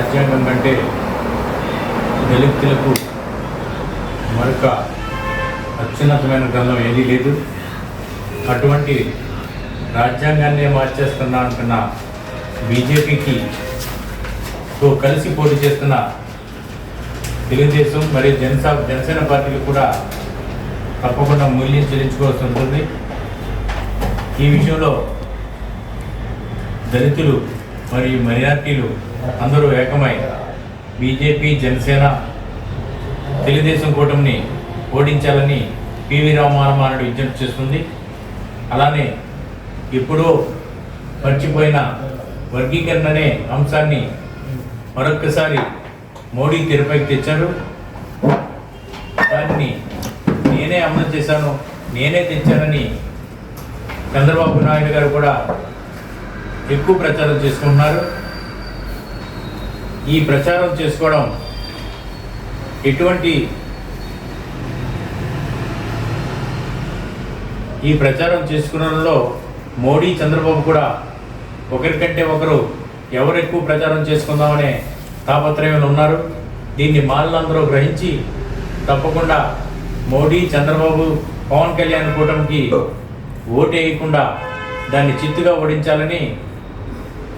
రాజ్యాంగం కంటే దళితులకు మరొక అత్యున్నతమైన గ్రంథం ఏదీ లేదు. అటువంటి రాజ్యాంగాన్నే మార్చేస్తున్నా అనుకున్న బీజేపీకి తో కలిసి పోటీ చేస్తున్న తెలుగుదేశం మరియు జనసా జనసేన పార్టీలు కూడా తప్పకుండా మూల్యం చెల్లించుకోవాల్సి ఉంటుంది. ఈ విషయంలో దళితులు మరియు మైనార్టీలు అందరూ ఏకమై బీజేపీ జనసేన తెలుగుదేశం కూటమిని ఓడించాలని పివి రామారామానుడు విజ్ఞప్తి చేస్తుంది. అలానే ఎప్పుడో మర్చిపోయిన వర్గీకరణ అనే అంశాన్ని మరొక్కసారి మోడీ తెరపైకి తెచ్చారు. దాన్ని నేనే అమలు చేశాను నేనే తెచ్చానని చంద్రబాబు నాయుడు గారు కూడా ఎక్కువ ప్రచారం చేసుకుంటున్నారు. ఈ ప్రచారం చేసుకోవడం ఎటువంటి ఈ ప్రచారం చేసుకున్నలో మోడీ చంద్రబాబు కూడా ఒకరికంటే ఒకరు ఎవరు ఎక్కువ ప్రచారం చేసుకుందామనే తాపత్రయంలో ఉన్నారు. దీన్ని మాలందరూ గ్రహించి తప్పకుండా మోడీ చంద్రబాబు పవన్ కళ్యాణ్ కూటమికి ఓటు వేయకుండా దాన్ని చిత్తుగా ఓడించాలని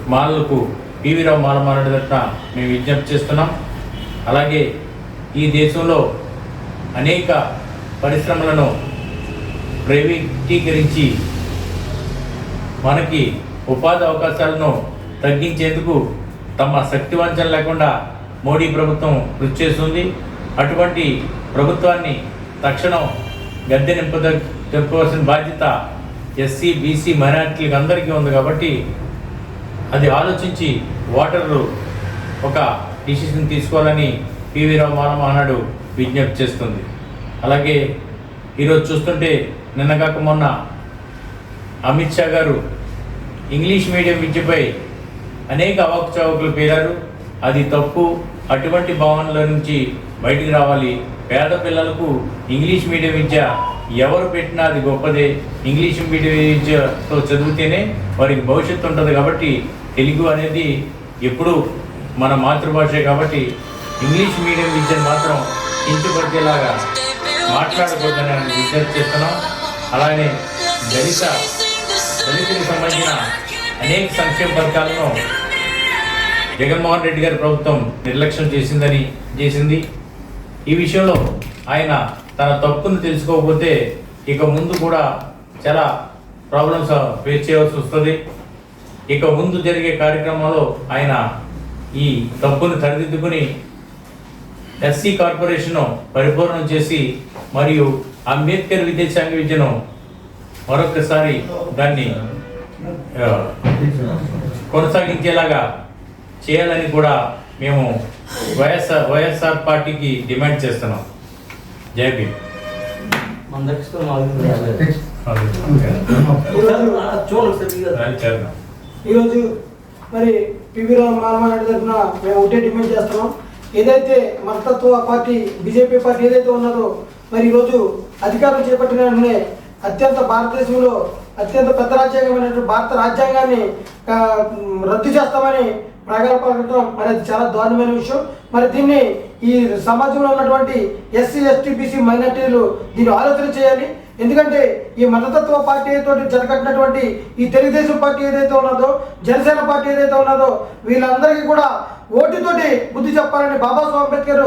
మాలలకు పివి రావు మాలమారెడ్డి తరఫున మేము విజ్ఞప్తి చేస్తున్నాం. అలాగే ఈ దేశంలో అనేక పరిశ్రమలను ప్రైవేటీకరించి మనకి ఉపాధి అవకాశాలను తగ్గించేందుకు తమ శక్తి వంచన లేకుండా మోడీ ప్రభుత్వం కృషి చేస్తుంది. అటువంటి ప్రభుత్వాన్ని తక్షణం గద్దె నింపద చెప్పవలసిన బాధ్యత ఎస్సీ బీసీ మైనార్టీలకు అందరికీ ఉంది కాబట్టి అది ఆలోచించి ఓటర్లు ఒక డిసిషన్ తీసుకోవాలని పివి రావు మానవ విజ్ఞప్తి చేస్తుంది. అలాగే ఈరోజు చూస్తుంటే నిన్నగాక మొన్న అమిత్ షా గారు ఇంగ్లీష్ మీడియం విద్యపై అనేక అవకచవకలు పేరారు. అది తప్పు. అటువంటి భావనల నుంచి బయటికి రావాలి. పేద పిల్లలకు ఇంగ్లీష్ మీడియం విద్య ఎవరు పెట్టినా అది గొప్పదే. ఇంగ్లీష్ మీడియం విద్యతో చదివితేనే వారికి భవిష్యత్తు ఉంటుంది కాబట్టి తెలుగు అనేది ఎప్పుడు మన మాతృభాషే కాబట్టి ఇంగ్లీష్ మీడియం విద్యను మాత్రం కించపరిచేలాగా మాట్లాడకూడదని నేను విజ్ఞప్తి చేస్తున్నాం. అలానే దళిత దళితులకు సంబంధించిన అనేక సంక్షేమ పథకాలను జగన్మోహన్ రెడ్డి గారి ప్రభుత్వం నిర్లక్ష్యం చేసిందని చేసింది. ఈ విషయంలో ఆయన తన తప్పును తెలుసుకోకపోతే ఇక ముందు కూడా చాలా ప్రాబ్లమ్స్ ఫేస్ చేయవలసి వస్తుంది. ఇక ముందు జరిగే కార్యక్రమంలో ఆయన ఈ తప్పును సరిదిద్దుకుని ఎస్సీ కార్పొరేషన్ పరిపూర్ణం చేసి మరియు అంబేద్కర్ విద్యాశాంగ విద్యను మరొకసారి దాన్ని కొనసాగించేలాగా చేయాలని కూడా మేము వైఎస్ఆర్ వైఎస్ఆర్ పార్టీకి డిమాండ్ చేస్తున్నాం. జై భీమ్. చేద్దాం. ఈరోజు మరి పివి రామారావు తరఫున మేము ఒకటే డిమాండ్ చేస్తున్నాం. ఏదైతే మతత్వ పార్టీ బీజేపీ పార్టీ ఏదైతే ఉన్నదో మరి ఈరోజు అధికారం చేపట్టిన వెంటనే అత్యంత భారతదేశంలో అత్యంత పెద్ద రాజ్యాంగమైనటువంటి భారత రాజ్యాంగాన్ని రద్దు చేస్తామని ప్రగాఢ పలకటం మరి అది చాలా దారుణమైన విషయం. మరి దీన్ని ఈ సమాజంలో ఉన్నటువంటి ఎస్సీ ఎస్టీ బీసీ మైనార్టీలు దీన్ని ఆలోచన చేయాలి. ఎందుకంటే ఈ మతతత్వ పార్టీ తోటి జతకట్టినటువంటి ఈ తెలుగుదేశం పార్టీ ఏదైతే ఉన్నదో జనసేన పార్టీ ఏదైతే ఉన్నదో వీళ్ళందరికీ కూడా ఓటుతోటి బుద్ధి చెప్పాలని బాబాసాహెబ్ అంబేద్కర్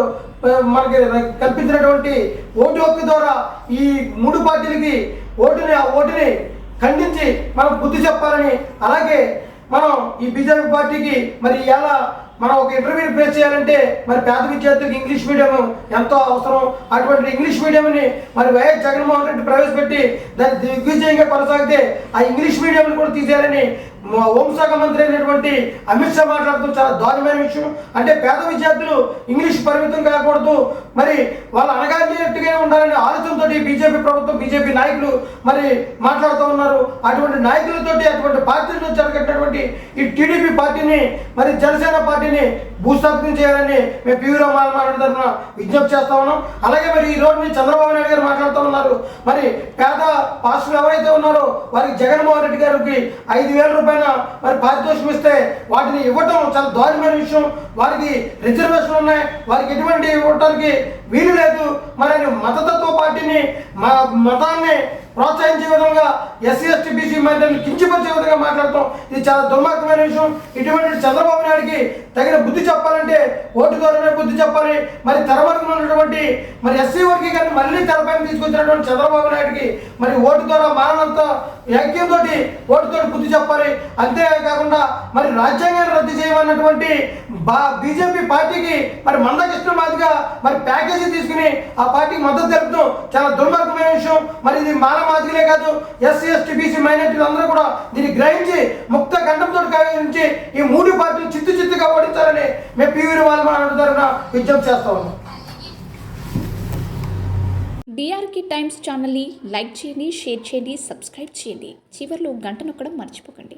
మనకి కల్పించినటువంటి ఓటు హక్కు ద్వారా ఈ మూడు పార్టీలకి ఓటుని ఆ ఓటుని ఖండించి మనం బుద్ధి చెప్పాలని అలాగే మనం ఈ బీజేపీ పార్టీకి మరి ఎలా మనం ఒక ఇంటర్వ్యూ ఫేస్ చేయాలంటే మరి పేద విద్యార్థులకు ఇంగ్లీష్ మీడియం ఎంతో అవసరం. అటువంటి ఇంగ్లీష్ మీడియంని మరి వైఎస్ జగన్మోహన్ రెడ్డి ప్రవేశపెట్టి దాన్ని దిగ్విజయంగా కొనసాగితే ఆ ఇంగ్లీష్ మీడియంని కూడా తీసేయాలని హోంశాఖ మంత్రి అయినటువంటి అమిత్ షా మాట్లాడుతూ చాలా దారుణమైన విషయం. అంటే పేద విద్యార్థులు ఇంగ్లీష్ పరిమితం కాకూడదు. మరి వాళ్ళు అనగానేట్టుగా ఆలోచన ఆలోచనతో బీజేపీ ప్రభుత్వం బీజేపీ నాయకులు మరి మాట్లాడుతూ ఉన్నారు. అటువంటి నాయకులతోటి అటువంటి పార్టీలతో జరగట్టినటువంటి ఈ టీడీపీ పార్టీని మరి జనసేన పార్టీని భూస్థాపితం చేయాలని మేము పివి రామారావు తరఫున విజ్ఞప్తి చేస్తా ఉన్నాం. అలాగే మరి ఈ రోజు చంద్రబాబు నాయుడు గారు మాట్లాడుతూ ఉన్నారు. మరి పేద పాస్టులు ఎవరైతే ఉన్నారో వారికి జగన్మోహన్ రెడ్డి గారికి ఐదు వేల రూపాయల మరి పారితోషికం ఇస్తే వాటిని ఇవ్వటం చాలా దారుణమైన విషయం. వారికి రిజర్వేషన్ ఉన్నాయి. వారికి ఎటువంటి ఇవ్వటానికి వీలు లేదు. మరి మతతత్వ పార్టీని में मता में ప్రోత్సహించే విధంగా ఎస్సీ ఎస్టీ బీసీ మైనార్టీని కించిపరిచే విధంగా మాట్లాడటం ఇది చాలా దుర్మార్గమైన విషయం. ఇటువంటి చంద్రబాబు నాయుడికి తగిన బుద్ధి చెప్పాలంటే ఓటు ద్వారానే బుద్ధి చెప్పాలి. మరి తెరవర్గం ఉన్నటువంటి మరి ఎస్సీ వర్గీకరణ మళ్ళీ తెరపైన తీసుకొచ్చినటువంటి చంద్రబాబు నాయుడికి మరి ఓటు ద్వారా మానవంత యాక్యంతో ఓటుతో బుద్ధి చెప్పాలి. అంతేకాకుండా మరి రాజ్యాంగాన్ని రద్దు చేయమన్నటువంటి బా బీజేపీ పార్టీకి మరి మందకృష్ణ మాదిగా మరి ప్యాకేజీ తీసుకుని ఆ పార్టీకి మద్దతు తెలుపుతూ చాలా దుర్మార్గమైన విషయం. మరి ఇది మానవ మాదిగలే కాదు ఎస్సీ ఎస్టీ బీసీ మైనార్టీలు అందరూ కూడా దీన్ని గ్రహించి ముక్త గండంతో కావించి ఈ మూడు పార్టీలు చిత్తు చిత్తుగా ఓడించాలని మేము పీవీ వాళ్ళు తరఫున విజ్ఞప్తి చేస్తా ఉన్నాం. డిఆర్కి టైమ్స్ ఛానల్ని లైక్ చేయండి షేర్ చేయండి సబ్స్క్రైబ్ చేయండి. చివరిలో గంట నొక్కడం మర్చిపోకండి.